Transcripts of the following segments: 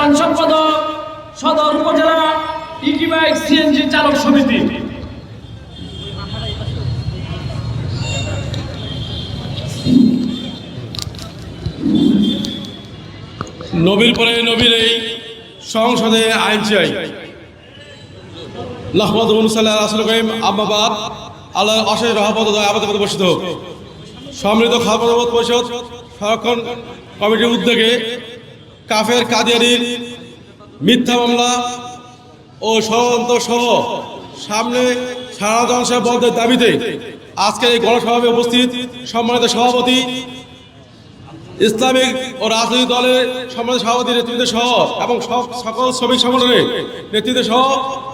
সাধারণ সম্পাদক সদর উপজেলা ইকিবাইক সিএনজি চালক সমিতি। নবীর পরে নবীর এই সংসদে আইন চাই। লহমদ মুসাল্লাহ আসল করিম আহমাবাদ আল্লাহ অশেষ রহমত আবাদ মধ্যে বসিত সম্মিলিত খাবার পরিষদ সংরক্ষণ কমিটির উদ্যোগে কাফের কাদিয়ারির মিথ্যা মামলা ও ষড়যন্ত্র সহ সামনে সারা জনসভা বন্ধের দাবিতে আজকের এই গণসভায় উপস্থিত সম্মানিত সভাপতি, ইসলামিক ও রাজনৈতিক দলের সম্মানিত সভাপতি নেতৃত্ব সহ এবং সকল শ্রমিক সংগঠনের নেতৃত্ব সহ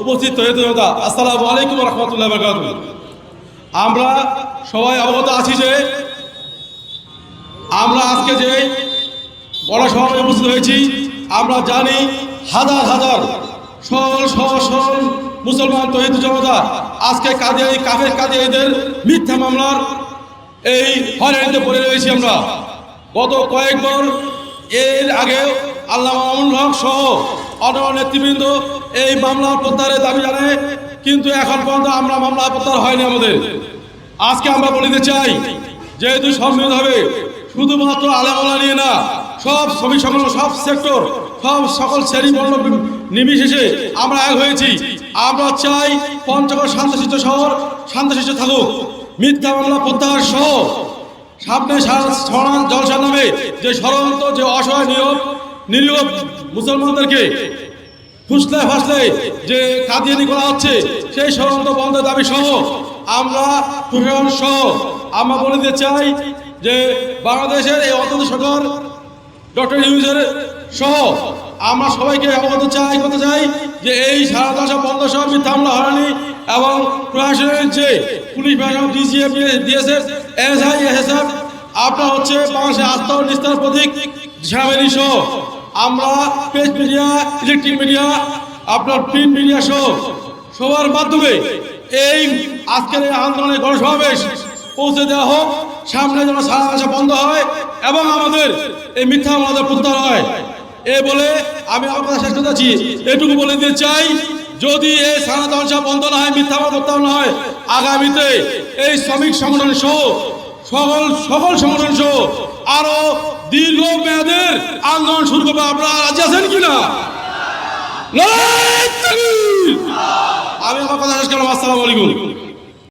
উপস্থিত হয়েছে জনতা, আসসালামু আলাইকুম রহমতুল্লাহ বরকাত আমরা সবাই অবগত আছি যে আমরা আজকে যে বড় সভায় উপস্থিত হয়েছি। আমরা জানি হাজার হাজার সরল সহজ সরল মুসলমান তহিদ জনতা আজকে কাদিয়াই কাফের কাদিয়াইদের মিথ্যা মামলার এই হয়রানিতে পড়ে রয়েছি আমরা। গত কয়েকবার এর আগে আল্লাহ মামুন হক সহ অন্যান্য নেতৃবৃন্দ এই মামলা প্রত্যাহারের দাবি জানায়, কিন্তু এখন পর্যন্ত আমরা মামলা প্রত্যাহার হয়নি আমাদের। আজকে আমরা বলিতে চাই, যেহেতু সম্মিলিত হবে শুধুমাত্র আলামলা নিয়ে না সব শ্রমিক সংগঠন সব সেক্টর সব সকল শ্রেণি বর্ণ নির্বিশেষে আমরা এক হয়েছি। আমরা চাই পঞ্চগড় শান্তশিষ্ট শহর শান্তশিষ্ট থাকুক। মিথ্যা মামলা প্রত্যাহার সহ সামনে সরান জলসার নামে যে ষড়যন্ত্র, যে অসহায় নিয়োগ নিরীহ মুসলমানদেরকে ফুসলে ফাসলে যে কাদিয়ানি করা হচ্ছে, সেই ষড়যন্ত্র বন্ধের দাবি সহ আমরা প্রশাসন সহ আমরা বলে দিতে চাই যে বাংলাদেশের এই অত্যন্ত সরকার ডক্টর ইউজের সহ আমরা সবাইকে অবগত চাই করতে চাই যে এই সারা দশা বন্ধ সহ মিথ্যা হামলা হয়নি এবং প্রশাসনের যে পুলিশ প্রশাসন ডিজিএফ ডিএসএফ এসআই এসএসএফ আপনার হচ্ছে বাংলাদেশের আস্থা ও নিস্তার প্রতীক, সেনাবাহিনী সহ আমরা প্রেস মিডিয়া ইলেকট্রিক মিডিয়া আপনার প্রিন্ট মিডিয়া সহ সবার মাধ্যমে এই আজকের এই আন্দোলনের গণসমাবেশ পৌঁছে দেওয়া হোক। সামনে যেন সারা ভাষা বন্ধ হয় এবং আমাদের এই মিথ্যা আমাদের প্রত্যাহার হয়। এ বলে আমি আমার কথা শেষ করতে যাচ্ছি। এটুকু বলে দিতে চাই, যদি এই সারা জলসা বন্ধ না হয়, মিথ্যা প্রত্যাহার না হয়, আগামীতে এই শ্রমিক সংগঠন সহ সকল সকল সংগঠন সহ আরও দীর্ঘ মেয়াদের আন্দোলন শুরু করবে। আপনারা রাজি আছেন কিনা! আমি আমার কথা শেষ করলাম। আসসালামু আলাইকুম।